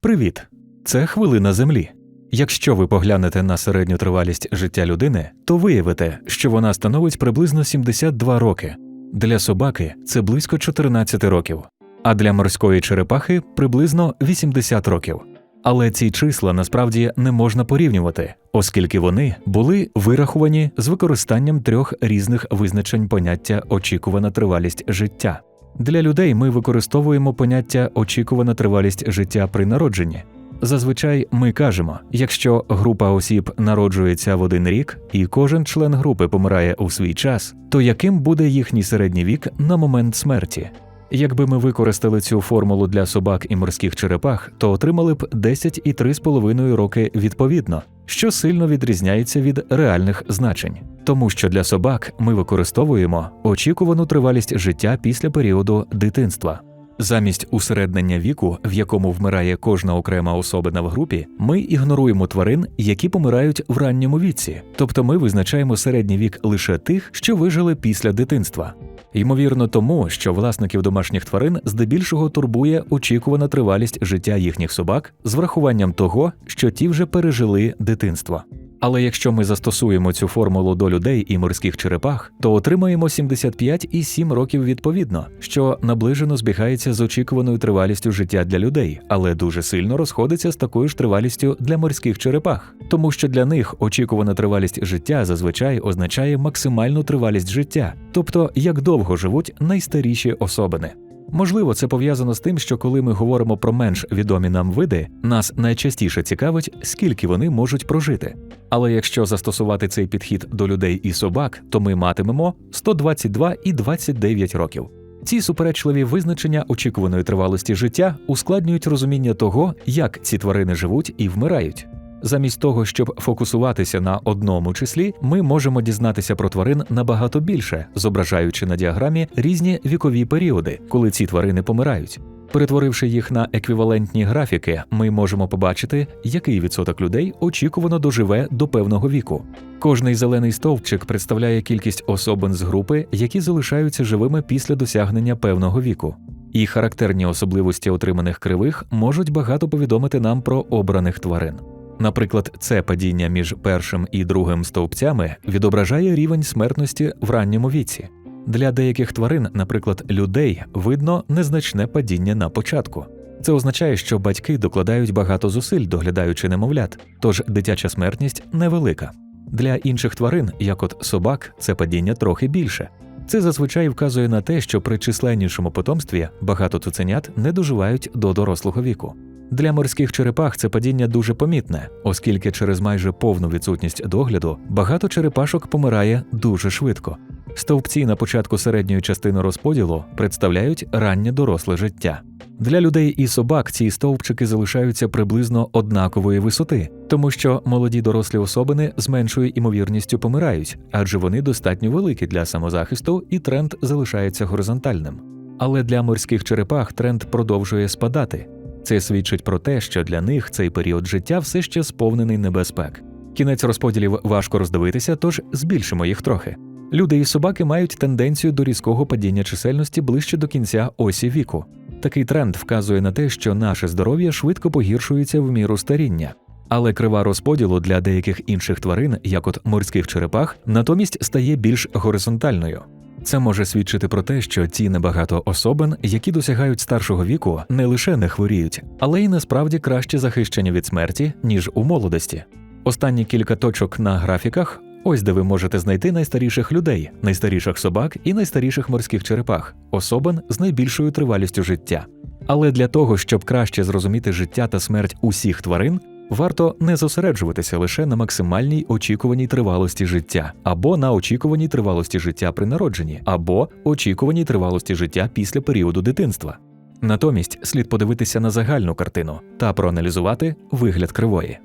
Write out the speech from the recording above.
Привіт! Це хвилина Землі. Якщо ви поглянете на середню тривалість життя людини, то виявите, що вона становить приблизно 72 роки. Для собаки це близько 14 років, а для морської черепахи приблизно 80 років. Але ці числа насправді не можна порівнювати, оскільки вони були вираховані з використанням трьох різних визначень поняття очікувана тривалість життя. Для людей ми використовуємо поняття очікувана тривалість життя при народженні. Зазвичай ми кажемо, якщо група осіб народжується в один рік і кожен член групи помирає у свій час, то яким буде їхній середній вік на момент смерті? Якби ми використали цю формулу для собак і морських черепах, то отримали б 10 і 3,5 роки відповідно, що сильно відрізняється від реальних значень. Тому що для собак ми використовуємо очікувану тривалість життя після періоду дитинства. Замість усереднення віку, в якому вмирає кожна окрема особина в групі, ми ігноруємо тварин, які помирають в ранньому віці, тобто ми визначаємо середній вік лише тих, що вижили після дитинства. Ймовірно, тому що власників домашніх тварин здебільшого турбує очікувана тривалість життя їхніх собак з врахуванням того, що ті вже пережили дитинство. Але якщо ми застосуємо цю формулу до людей і морських черепах, то отримаємо 75 і 7 років відповідно, що наближено збігається з очікуваною тривалістю життя для людей, але дуже сильно розходиться з такою ж тривалістю для морських черепах, тому що для них очікувана тривалість життя зазвичай означає максимальну тривалість життя, тобто як довго живуть найстаріші особини. Можливо, це пов'язано з тим, що коли ми говоримо про менш відомі нам види, нас найчастіше цікавить, скільки вони можуть прожити. Але якщо застосувати цей підхід до людей і собак, то ми матимемо 122 і 29 років. Ці суперечливі визначення очікуваної тривалості життя ускладнюють розуміння того, як ці тварини живуть і вмирають. Замість того, щоб фокусуватися на одному числі, ми можемо дізнатися про тварин набагато більше, зображаючи на діаграмі різні вікові періоди, коли ці тварини помирають. Перетворивши їх на еквівалентні графіки, ми можемо побачити, який відсоток людей очікувано доживе до певного віку. Кожний зелений стовпчик представляє кількість особин з групи, які залишаються живими після досягнення певного віку. І характерні особливості отриманих кривих можуть багато повідомити нам про обраних тварин. Наприклад, це падіння між першим і другим стовпцями відображає рівень смертності в ранньому віці. Для деяких тварин, наприклад, людей, видно незначне падіння на початку. Це означає, що батьки докладають багато зусиль, доглядаючи немовлят, тож дитяча смертність невелика. Для інших тварин, як от собак, це падіння трохи більше. Це зазвичай вказує на те, що при численнішому потомстві багато цуценят не доживають до дорослого віку. Для морських черепах це падіння дуже помітне, оскільки через майже повну відсутність догляду багато черепашок помирає дуже швидко. Стовпці на початку середньої частини розподілу представляють раннє доросле життя. Для людей і собак ці стовпчики залишаються приблизно однакової висоти, тому що молоді дорослі особини з меншою імовірністю помирають, адже вони достатньо великі для самозахисту і тренд залишається горизонтальним. Але для морських черепах тренд продовжує спадати. Це свідчить про те, що для них цей період життя все ще сповнений небезпек. Кінець розподілів важко роздивитися, тож збільшимо їх трохи. Люди і собаки мають тенденцію до різкого падіння чисельності ближче до кінця осі віку. Такий тренд вказує на те, що наше здоров'я швидко погіршується в міру старіння. Але крива розподілу для деяких інших тварин, як от морських черепах, натомість стає більш горизонтальною. Це може свідчити про те, що ті небагато особин, які досягають старшого віку, не лише не хворіють, але й насправді краще захищені від смерті, ніж у молодості. Останні кілька точок на графіках ось де ви можете знайти найстаріших людей, найстаріших собак і найстаріших морських черепах, особин з найбільшою тривалістю життя. Але для того, щоб краще зрозуміти життя та смерть усіх тварин, Варто не зосереджуватися лише на максимальній очікуваній тривалості життя, або на очікуваній тривалості життя при народженні, або очікуваній тривалості життя після періоду дитинства. Натомість слід подивитися на загальну картину та проаналізувати вигляд кривої.